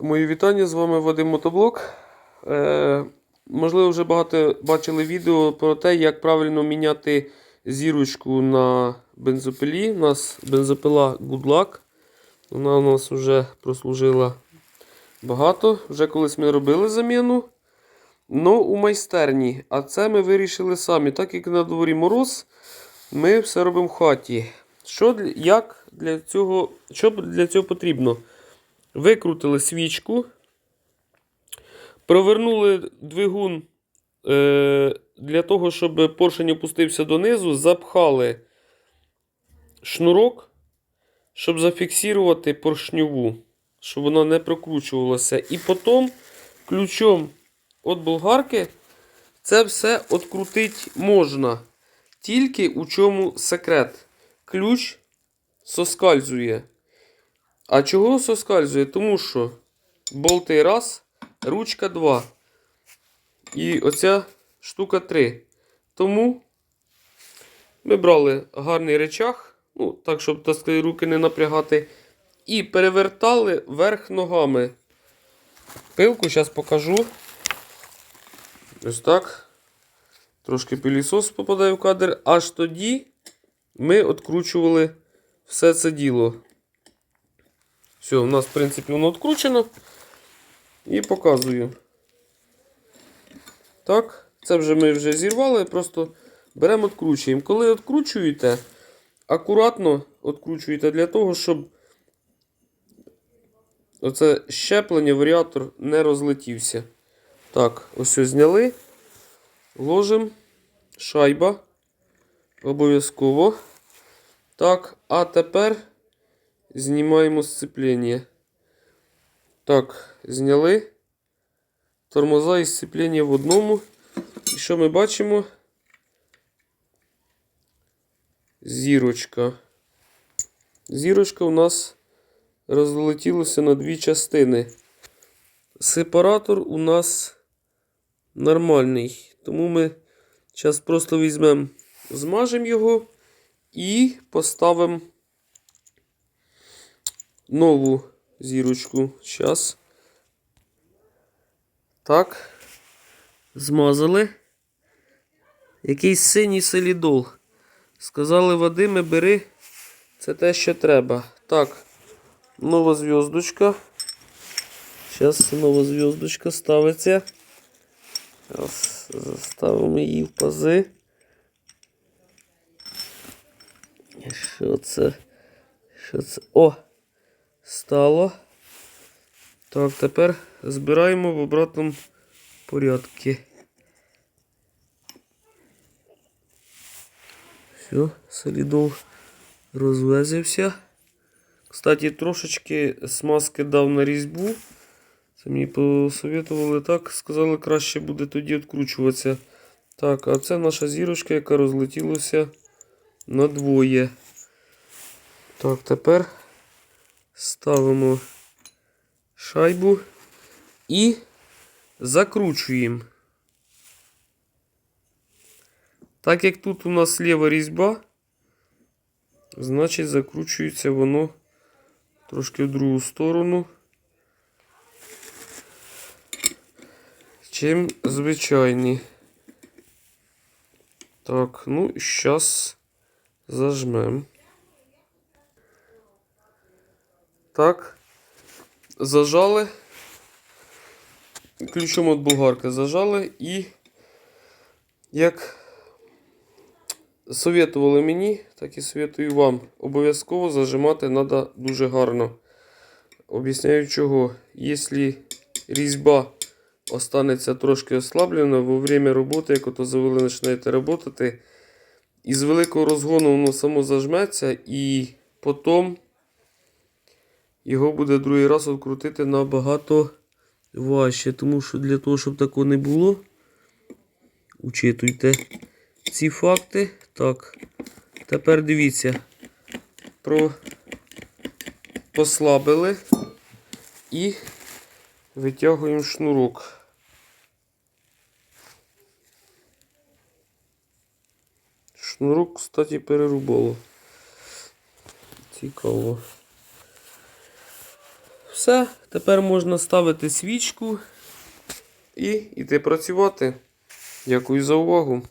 Мої вітання, з вами Вадим Мотоблок. Е, можливо, вже багато бачили відео про те, як правильно міняти зірочку на бензопилі. У нас бензопила Good Luck. Вона у нас вже прослужила багато. Вже колись ми робили заміну. Ну, у майстерні. А це ми вирішили самі. Так як на дворі мороз, ми все робимо в хаті. Що, як для цього, що для цього потрібно? Викрутили свічку, провернули двигун е, для того, щоб поршень опустився донизу, запхали шнурок, щоб зафіксувати поршньову, щоб вона не прокручувалася. І потім ключом від болгарки це все відкрутити можна. Тільки у чому секрет? Ключ соскальзує. А чого соскальзує? Тому що болти раз, ручка 2. І оця штука 3. Тому ми брали гарний речах, ну, так, щоб так руки не напрягати. І перевертали вверх ногами. Пилку зараз покажу. Ось так. Трошки пилісос попадає в кадр. Аж тоді ми відкручували все це діло. Все, у нас, в принципі, воно відкручено. І показую. Так, це вже ми вже зірвали, просто беремо, відкручуємо. Коли відкручуєте, акуратно відкручуєте для того, щоб оце щеплення, варіатор не розлетівся. Так, ось ось зняли. Ложимо. Шайба. Обов'язково. Так, а тепер знімаємо сцеплення. Так, зняли. Тормоза і сцеплення в одному. І що ми бачимо? Зірочка. Зірочка у нас розлетілася на дві частини. Сепаратор у нас нормальний. Тому ми зараз просто візьмемо, змажемо його і поставимо нову зірочку. Зараз. Так. Змазали. Якийсь синій солідол. Сказали, Вадиме, бери. Це те, що треба. Так. Нова зв'язочка. Зараз нова зв'язочка ставиться. Зараз заставимо її в пази. Що це? Що це? О! Стало. Так, тепер збираємо в обратному порядку. Все, солідол розвезився. Кстати, трошечки смазки дав на різьбу. Це мені посоветували так. Сказали, краще буде тоді відкручуватися. Так, а це наша зірочка, яка розлетілася на двоє. Так, тепер ставимо шайбу і закручуємо. Так як тут у нас ліва різьба, значить закручується воно трошки в другу сторону. Чим звичайні. Так, ну зараз зажмемо. Так. Зажали. Ключом від болгарки зажали і як советували мені, так і советую вам. Обов'язково зажимати треба дуже гарно. Об'ясняю чого. Якщо різьба останеться трошки ослаблена, во время роботи, як ото завели починаєте працювати, із великого розгону воно само зажметься і потім його буде другий раз відкрутити набагато важче. Тому що для того, щоб такого не було, учитуйте ці факти. Так, тепер дивіться, про послабили і витягуємо шнурок. Шнурок, кстати, перерубало. Цікаво. Все, Тепер можна ставити свічку і йти працювати. Дякую за увагу.